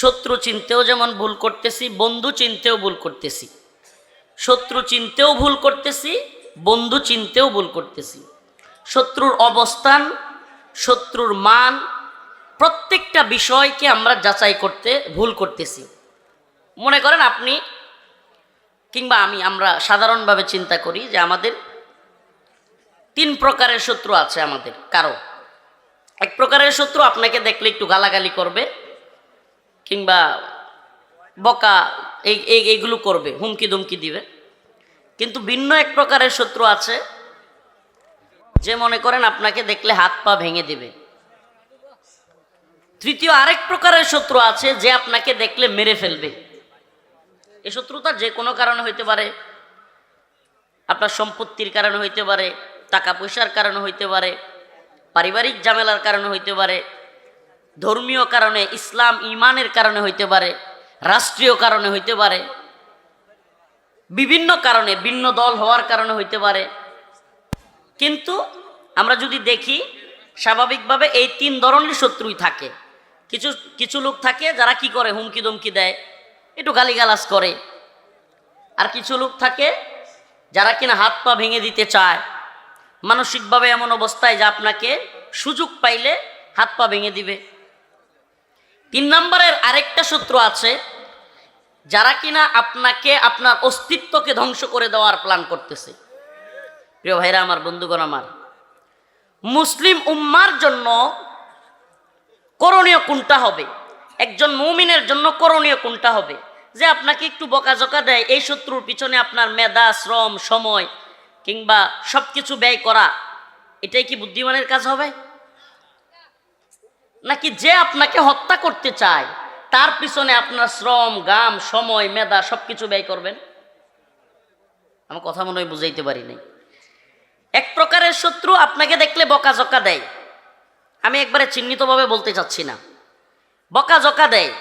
শত্রু চিনতেও যেমন ভুল করতেছি, বন্ধু চিনতেও ভুল করতেছি। শত্রু চিনতেও ভুল করতেছি, বন্ধু চিনতেও ভুল করতেছি। শত্রুর অবস্থান, শত্রুর মান, প্রত্যেকটা বিষয়কে আমরা যাচাই করতে ভুল করতেছি। মনে করেন আপনি কিংবা আমি, আমরা সাধারণভাবে চিন্তা করি যে আমাদের তিন প্রকারের শত্রু আছে আমাদের, কারও। এক প্রকারের শত্রু আপনাকে দেখলে একটু গালাগালি করবে কিংবা বকা, এই, এই- এইগুলো করবে, হুমকি দুমকি দিবে। কিন্তু ভিন্ন এক প্রকারের শত্রু আছে, যে মনে করেন আপনাকে দেখলে হাত পা ভেঙে দিবে। তৃতীয় আরেক প্রকারের শত্রু আছে, যে আপনাকে দেখলে মেরে ফেলবে। এই শত্রুতা যে কোনো কারণে হইতে পারে, আপনার সম্পত্তির কারণে হইতে পারে, টাকা পয়সার কারণে হইতে পারে, পারিবারিক ঝামেলার কারণে হইতে পারে ধর্মীয় কারণে, ইসলাম ইমানের কারণে হইতে পারে, রাষ্ট্রীয় কারণে হইতে পারে, বিভিন্ন কারণে, ভিন্ন দল হওয়ার কারণে হইতে পারে। কিন্তু আমরা যদি দেখি, স্বাভাবিকভাবে এই তিন ধরনের শত্রুই থাকে। কিছু কিছু লোক থাকে যারা কি করে, হুমকি দমকি দেয়, একটু গালিগালাজ করে। আর কিছু লোক থাকে যারা কিনা হাত পা ভেঙে দিতে চায়। মানসিকভাবে এমন অবস্থায় যে আপনাকে সুযোগ পাইলে হাত পা ভেঙে দিবে। তিন নম্বরের আরেকটা শত্রু আছে, যারা কিনা আপনাকে, আপনার অস্তিত্বকে ধ্বংস করে দেওয়ার প্ল্যান করতেছে। প্রিয় ভাইরা, আমার বন্ধুগণ আমার, মুসলিম উম্মার জন্য করণীয় কোনটা হবে? একজন মুমিনের জন্য করণীয় কোনটা হবে? যে আপনাকে একটু বকাঝকা দেয়, এই শত্রুর পিছনে আপনার মেধা, শ্রম, সময় কিংবা সব কিছু ব্যয় করা, এটাই কি বুদ্ধিমানের কাজ হবে? নাকি যে আপনাকে হত্যা করতে চায়, তার পিছনে আপনার শ্রম, গাম, সময়, মেধা সব কিছু ব্যয় করবেন? আমার কথা মনে হয় বুঝাইতে পারি নাই। এক প্রকারের শত্রু আপনাকে দেখলে বকাঝকা দেয়। আমি একবারে চিহ্নিতভাবে বলতে চাচ্ছি না। বকাঝকা দেয়।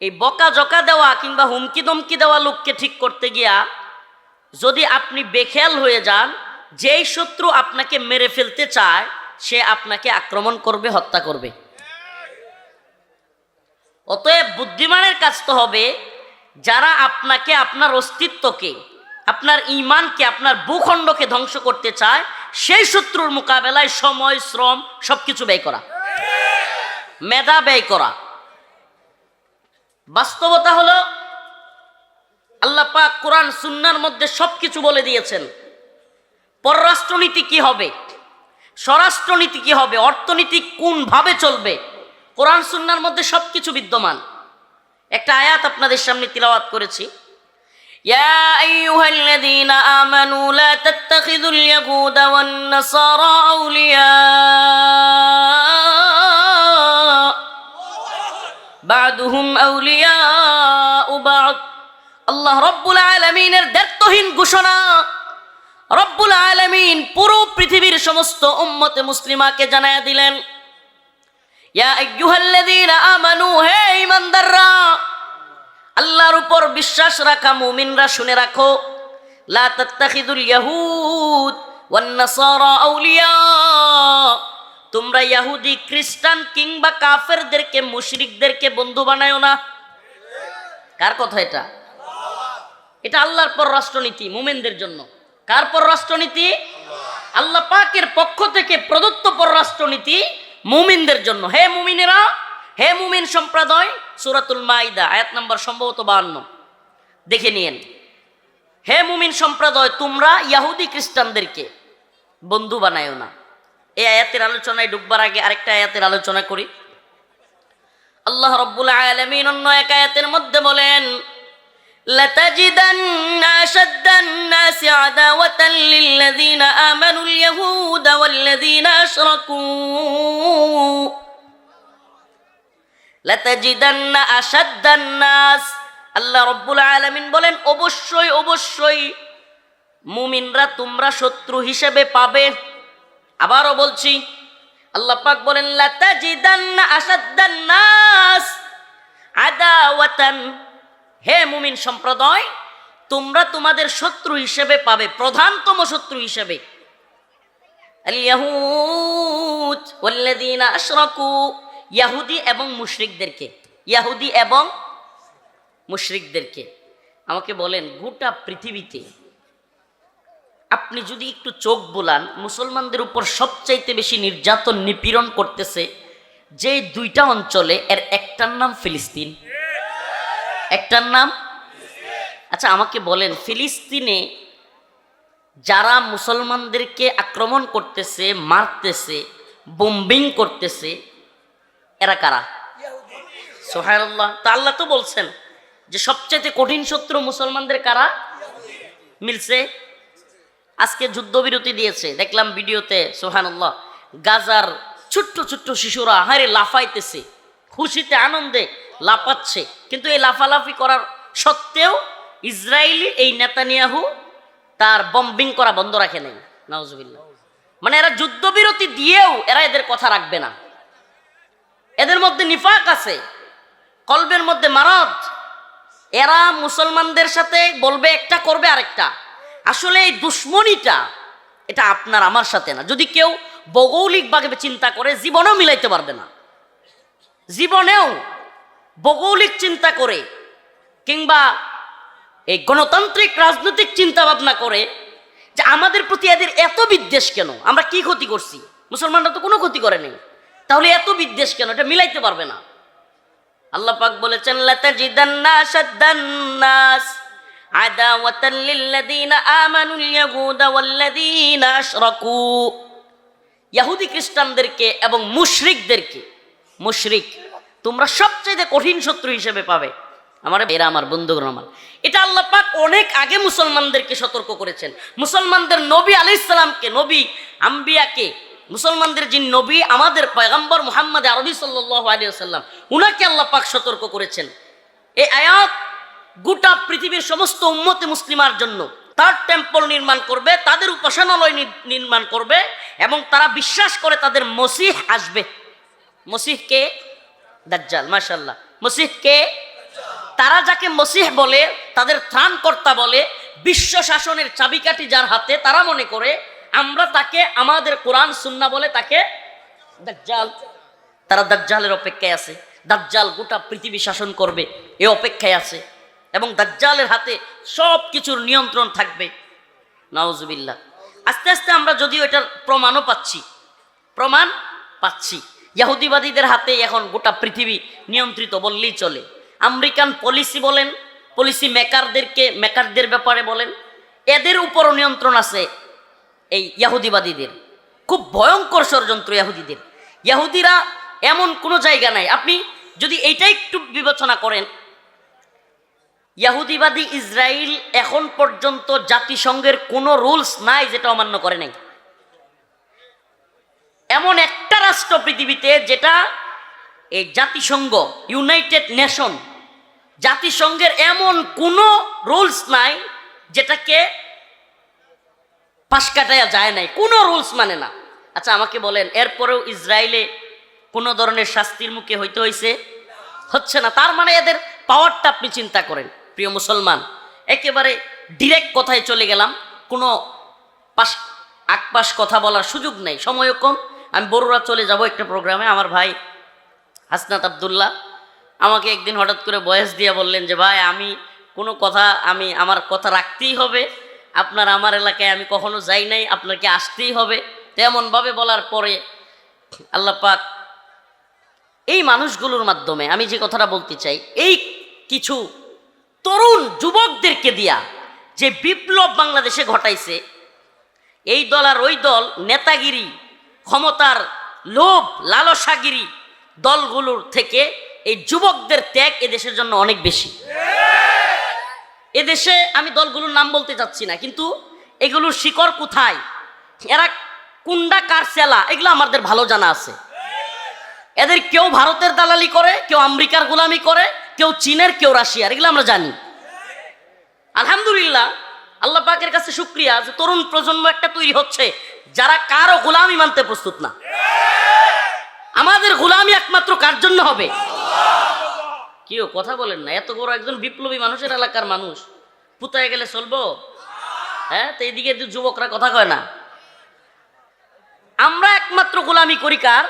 এই বকাঝকা দেওয়া কিংবা হুমকি দমকি দেওয়া লোককে ঠিক করতে গিয়া যদি আপনি বেখেয়াল হয়ে যান, যেই শত্রু আপনাকে মেরে ফেলতে চায়, সে আপনাকে আক্রমণ করবে, হত্যা করবে। অতএব বুদ্ধিমানের কাজ তো হবে যারা আপনাকে, আপনার অস্তিত্বকে, আপনার ইমানকে আপনার ভূখণ্ডকে ধ্বংস করতে চায়, সেই শত্রুর মোকাবেলায় সময়, শ্রম সবকিছু ব্যয় করা। মেধা ব্যয় করা। বাস্তবতা হলো, আল্লাহ পাক কোরআন, সুন্নার মধ্যে সবকিছু বলে দিয়েছেন। পররাষ্ট্রনীতি কি হবে? স্বরাষ্ট্রনীতি কি হবে? অর্থনীতি কোন ভাবে চলবে? কোরআন সুন্নার মধ্যে সবকিছু বিদ্যমান একটা আয়াত আপনাদের সামনে তিলাওয়াত করেছি يا أيها الذين آمنوا لا تتخذوا اليهود والنصارى أولياء بعضهم أولياء بعض আল্লাহ রব্বুল আলমিনের দায়িত্বহীন ঘোষণা রব্বুল আলমিন পুরো পৃথিবীর সমস্ত উম্মতে মুসলিমাকে জানায়া দিলেন আল্লাহর উপর বিশ্বাস রাখা, মুমিনরা শুনে রাখো ইয়াহুদ তোমরা ইহুদি খ্রিস্টান কিংবা কাফেরদেরকে, মুশরিকদেরকে বন্ধু বানায়ো না। কার কথা এটা? এটা আল্লাহর পর রাষ্ট্রনীতি, মুমিনদের জন্য। কার পর রাষ্ট্রনীতি? আল্লাহ পাকের পক্ষ থেকে প্রদত্ত পররাষ্ট্রনীতি মুমিনদের জন্য। হে মুমিনেরা, হে মুমিন সম্প্রদায়, সুরাতুল মাইদা, আয়াত নম্বর সম্ভবত বাহান্ন। দেখে নিয়েন। হে মুমিন সম্প্রদায়, তোমরা ইয়াহুদি খ্রিস্টানদেরকে বন্ধু বানায়ও না। এই আয়াতের আলোচনায় ডুববার আগে আরেকটা আয়াতের আলোচনা করি। আল্লাহ রব্বুল আলমিন অন্য এক আয়াতের মধ্যে বলেন لتجدن أشد الناس عداوة للذين آمنوا اليهود والذين أشركوا لتجدن أشد الناس আল্লাহ রব্বুল আলমিন বলেন অবশ্যই অবশ্যই মুমিনরা তোমরা শত্রু হিসেবে পাবে আবারও বলছি আল্লাহ পাক বলেন লাতাজিদান্না আসাদ্দান নাস আদাওয়াতান হে মুমিন সম্প্রদায়, তোমরা তোমাদের শত্রু হিসেবে পাবে, প্রধানতম শত্রু হিসেবে। ইয়াহুদি এবং মুশরিকদেরকে। ইয়াহুদি এবং মুশরিকদেরকে। আমাকে বলেন, গোটা পৃথিবীতে আপনি যদি একটু চোখ বোলান, মুসলমানদের উপর সবচাইতে বেশি নির্যাতন, নিপীড়ন করতেছে যে দুইটা অঞ্চলে, এর একটার নাম ফিলিস্তিন। একটার নাম? আচ্ছা আমাকে বলেন, ফিলিস্তিনে যারা মুসলমানদেরকে আক্রমণ করতেছে, মারতেছে বোম্বিং করতেছে, এরা কারা? সোহায়ল্লাহ তা আল্লাহ তো বলছেন যে সবচাইতে কঠিন শত্রু মুসলমানদের কারা? মিলছে। আজকে যুদ্ধবিরতি দিয়েছে। দেখলাম ভিডিওতে সোহানুল্লাহ গাজার ছোট্ট ছোট্ট শিশুরা হারে লাফাইতেছে, খুশিতে, আনন্দে লাফাচ্ছে। কিন্তু এই লাফালাফি করার সত্ত্বেও ইসরায়েলি এই নেতানিয়াহু তার বম্বিং করা বন্ধ রাখে নাই। নওয়াজবিল্লাহ মানে এরা যুদ্ধবিরতি দিয়েও এরা এদের কথা রাখবে না। এদের মধ্যে নিফাক আছে, কলবের মধ্যে মারদ। এরা মুসলমানদের সাথে বলবে একটা, করবে আরেকটা। আসলে এই দুশ্মনীটা, এটা আপনার আমার সাথে না। যদি কেউ ভৌগোলিকভাবে চিন্তা করে, জীবনেও মিলাইতে পারবে না। জীবনেও ভৌগোলিক চিন্তা করে কিংবা এই গণতান্ত্রিক রাজনৈতিক চিন্তা ভাবনা করে যে আমাদের প্রতি এদের এত বিদ্বেষ কেন? আমরা কি ক্ষতি করছি? মুসলমানরা তো কোনো ক্ষতি করে নেই। তাহলে এত বিদ্বেষ কেন? এটা মিলাইতে পারবে না। আল্লাহ পাক বলেছেন, লাতাজিদান্না শাদ্দান্নাস আদাওয়াতান লিল্লাযীনা আমানুল ইয়াহুদা ওয়াল্লাযীনা আশরাকু। ইহুদি খ্রিস্টানদেরকে এবং মুশরিকদেরকে, মুশরিক তোমরা সবচেয়ে কঠিন শত্রু হিসেবে পাবে। আমার এরা আমার বন্ধুগণ, আমার। এটা আল্লাহ পাক অনেক আগে মুসলমানদেরকে সতর্ক করেছেন। মুসলমানদের নবী আলাইসালামকে নবী আম্বিয়াকে, মুসলমানদের যিনি নবী, আমাদের পয়গম্বর মুহাম্মদ আরবি সাল্লাহ আলিয়াল্লাম উনাকে আল্লাহ পাক সতর্ক করেছেন। এই আয়াত গোটা পৃথিবীর সমস্ত উম্মতে মুসলিমার জন্য। তার টেম্পল নির্মাণ করবে, তাদের উপাসনালয় নির্মাণ করবে এবং তারা বিশ্বাস করে তাদের মসিহ আসবে। মসিহ কে? দাজ্জাল মাশাল্লাহ মসিহ কে তারা যাকে মসিহ বলে, তাদের ত্রাণকর্তা বলে, বিশ্ব শাসনের চাবিকাঠি যার হাতে, তারা মনে করে, আমরা তাকে আমাদের কোরআন সুন্না বলে তাকে দাজ্জাল। তারা দাজ্জালের অপেক্ষায় আছে। দাজ্জাল গোটা পৃথিবী শাসন করবে, এ অপেক্ষায় আছে। এবং দাজ্জালের হাতে সব কিছুর নিয়ন্ত্রণ থাকবে। নওয়াজবিল্লাহ আস্তে আস্তে আমরা যদিও এটার প্রমাণও পাচ্ছি। প্রমাণ পাচ্ছি। ইয়াহুদিবাদীদের হাতে এখন গোটা পৃথিবী নিয়ন্ত্রিত বললেই চলে। আমেরিকান পলিসি বলেন, পলিসি মেকারদেরকে, মেকারদের ব্যাপারে বলেন, এদের উপরও নিয়ন্ত্রণ আছে এই ইয়াহুদিবাদীদের। খুব ভয়ঙ্কর ষড়যন্ত্র ইয়াহুদিদের। ইয়াহুদিরা এমন কোনো জায়গা নাই। আপনি যদি এইটা একটু বিবেচনা করেন, ইয়াহুদিবাদী ইসরায়েল এখন পর্যন্ত জাতিসংঘের কোনো রুলস নাই যেটা অমান্য করে নাই। এমন একটা রাষ্ট্র পৃথিবীতে যেটা এই জাতিসংঘ ইউনাইটেড নেশন জাতিসংঘের এমন কোনো রুলস নাই যেটাকে পাশ কাটাইয়া যায় নাই। কোনো রুলস মানে না। আচ্ছা আমাকে বলেন, এরপরেও ইসরায়েলে কোনো ধরনের শাস্তির মুখে হইতে হয়েছে হচ্ছে না। তার মানে এদের পাওয়ারটা আপনি চিন্তা করেন, প্রিয় মুসলমান। একেবারে ডিরেক্ট কথায় চলে গেলাম। কোনো পাশ আকপাশ কথা বলার সুযোগ নেই। সময়ও কম। আমি বড়রা চলে যাব একটা প্রোগ্রামে আমার ভাই হাসনাত আবদুল্লাহ আমাকে একদিন হঠাৎ করে বয়স দিয়ে বললেন যে, ভাই, আমি কোনো কথা, আমি, আমার কথা রাখতেই হবে। আপনার আমার এলাকায় আমি কখনো যাই নাই, আপনাকে আসতেই হবে। তেমনভাবে বলার পরে আল্লাহ পাক এই মানুষগুলোর মাধ্যমে, আমি যে কথাটা বলতে চাই, এই কিছু তরুণ যুবকদেরকে দিয়া যে বিপ্লব বাংলাদেশে ঘটাইছে, এই দল আর ওই দল নেতাগিরি ক্ষমতার লোভ, লালসাগিরি দলগুলোর থেকে এই যুবকদের ত্যাগ এদেশের জন্য অনেক বেশি। এদেশে আমি দলগুলোর নাম বলতে চাচ্ছি না, কিন্তু এগুলোর শিকড় কোথায়? এরা কুন্ডা কার সেলা এগুলো আমাদের ভালো জানা আছে। এদের কেউ ভারতের দালালি করে, কেউ আমেরিকার গোলামি করে, কেউ চীনের, কেউ রাশিয়ার, এগুলো আমরা জানি। আলহামদুলিল্লাহ, আল্লাহ পাকের কাছে শুক্রিয়া যে তরুণ প্রজন্ম একটা তৈরি হচ্ছে। যারা কারও গোলামি মানতে প্রস্তুত না। আমাদের গোলামি একমাত্র কার জন্য হবে? কেউ কথা বলেন না, এত বড় একজন বিপ্লবী মানুষের এলাকার মানুষ। পুতায় গেলে চলবো? হ্যাঁ তো এইদিকে যুবকরা কথা কয় না। আমরা একমাত্র গোলামি করি কার?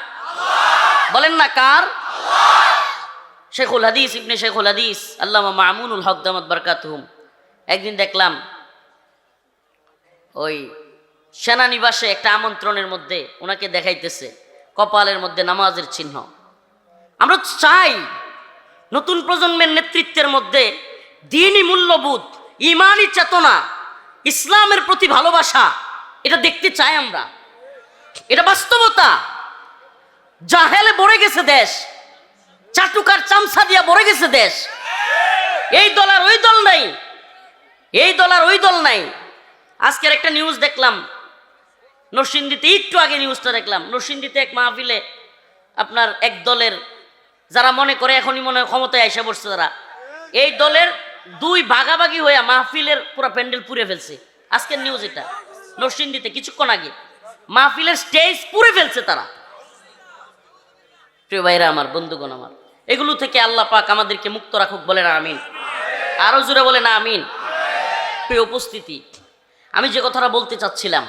বলেন না কার? শেখুল হাদিস, ইবনে শেখুল হাদিস, আল্লামা মামুনুল হক বরকাতুহুম। একদিন দেখলাম ওই সেনানিবাসে একটা আমন্ত্রণের মধ্যে ওনাকে দেখাইতেছে, কপালের মধ্যে নামাজের চিহ্ন। আমরা চাই নতুন প্রজন্মের নেতৃত্বের মধ্যে দিনই মূল্যবোধ, ইমানই চেতনা, ইসলামের প্রতি ভালোবাসা, এটা দেখতে চাই আমরা। এটা বাস্তবতা। জাহেলে ভরে গেছে দেশ, চাটুকার চামচা দিয়া ভরে গেছে দেশ। এই দল আর ওই দল নাই, এই দল আর ওই দল নাই। আজকের একটা নিউজ দেখলাম নরসিংদীতে একটু আগে নিউজটা দেখলাম। নরসিংদীতে এক মাহফিলে আপনার এক দলের যারা মনে করে এখনই মনে ক্ষমতায় এসে পড়ছে তারা, এই দলের দুই ভাগাভাগি হয়ে মাহফিলের পুরো প্যান্ডেল পুড়ে ফেলছে। আজকের নিউজ এটা। নরসিংদীতে কিছুক্ষণ আগে মাহফিলের স্টেজ পুড়ে ফেলছে তারা। প্রিয় ভাইরা আমার, বন্ধুগণ আমার, এগুলো থেকে আল্লাহ পাক আমাদেরকে মুক্ত রাখুক বলে না আমিন। আরও জুড়ে বলে না আমিন। প্রিয় উপস্থিতি, আমি যে কথাটা বলতে চাচ্ছিলাম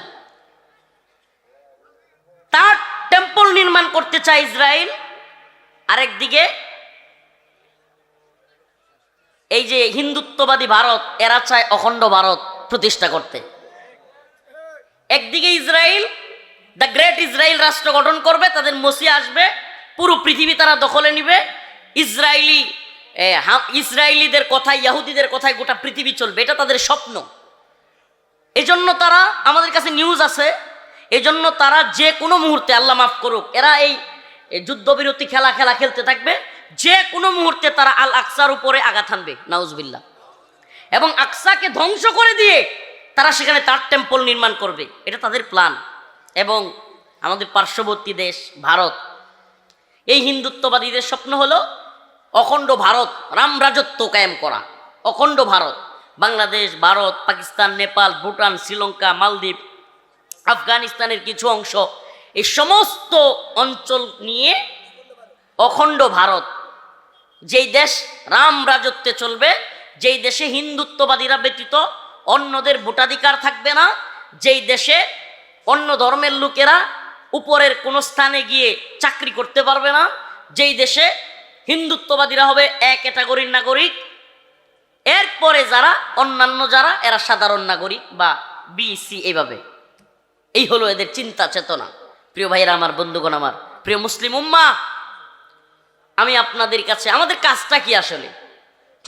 তার টেম্পল নির্মাণ করতে চায় ইসরায়েল। আরেকদিকে এই যে হিন্দুত্ববাদী ভারত, এরা চায় অখণ্ড ভারত প্রতিষ্ঠা করতে। একদিকে ইসরায়েল দ্য গ্রেট ইসরায়েল রাষ্ট্র গঠন করবে, তাদের মসি আসবে, পুরো পৃথিবী তারা দখলে নিবে। ইসরায়েলি ইসরায়েলিদের কথায়, ইয়াহুদিদের কথায় গোটা পৃথিবী চলবে, এটা তাদের স্বপ্ন। এজন্য তারা আমাদের কাছে নিউজ আছে এজন্য তারা যে কোনো মুহূর্তে, আল্লাহ মাফ করুক, এরা এই যুদ্ধবিরতি খেলা খেলা খেলতে থাকবে, যে কোনো মুহূর্তে তারা আল আকসার উপরে আঘাত হানবে নাউজবিল্লা এবং আকসাকে ধ্বংস করে দিয়ে তারা সেখানে তার টেম্পল নির্মাণ করবে, এটা তাদের প্ল্যান। এবং আমাদের পার্শ্ববর্তী দেশ, ভারত, এই হিন্দুত্ববাদীদের স্বপ্ন হলো অখণ্ড ভারত, রাম রাজত্ব কায়েম করা। অখণ্ড ভারত, বাংলাদেশ, ভারত, পাকিস্তান, নেপাল, ভুটান, শ্রীলঙ্কা, মালদ্বীপ আফগানিস্তানের কিছু অংশ, এই সমস্ত অঞ্চল নিয়ে অখণ্ড ভারত, যেই দেশ রাম রাজত্বে চলবে, যেই দেশে হিন্দুত্ববাদীরা ব্যতীত অন্যদের ভোটাধিকার থাকবে না, যেই দেশে অন্য ধর্মের লোকেরা উপরের কোনো স্থানে গিয়ে চাকরি করতে পারবে না, যেই দেশে হিন্দুত্ববাদীরা হবে এক ক্যাটাগরির নাগরিক। এরপরে যারা, অন্যান্য যারা, এরা সাধারণ নাগরিক বা বিসি এইভাবে এই হলো এদের চিন্তা চেতনা। প্রিয় ভাইয়েরা আমার, বন্ধুগণ আমার, প্রিয় মুসলিম উম্মা, আমি আপনাদের কাছে, আমাদের কাজটা কি আসলে?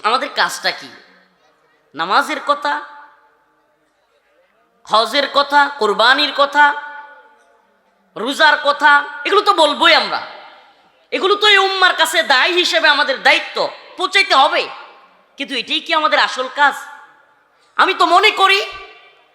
আমাদের কাজটা কি? নামাজের কথা, হজের কথা, কোরবানির কথা, রোজার কথা, এগুলো তো বলবোই আমরা। এগুলো তো এই উম্মার কাছে দায় হিসেবে আমাদের দায়িত্ব, পৌঁছাইতে হবে। কিন্তু এটাই কি আমাদের আসল কাজ? আমি তো মনে করি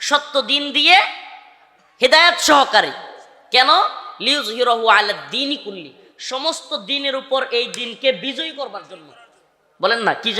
সত্য দিন দিয়ে হেদায়েত সহকারে। কেন? লিউজহিরাহু আলা দীনি কুল্লি। সমস্ত দিনের উপর এই দিনকে বিজয়ী করবার জন্য। বলেন না, কি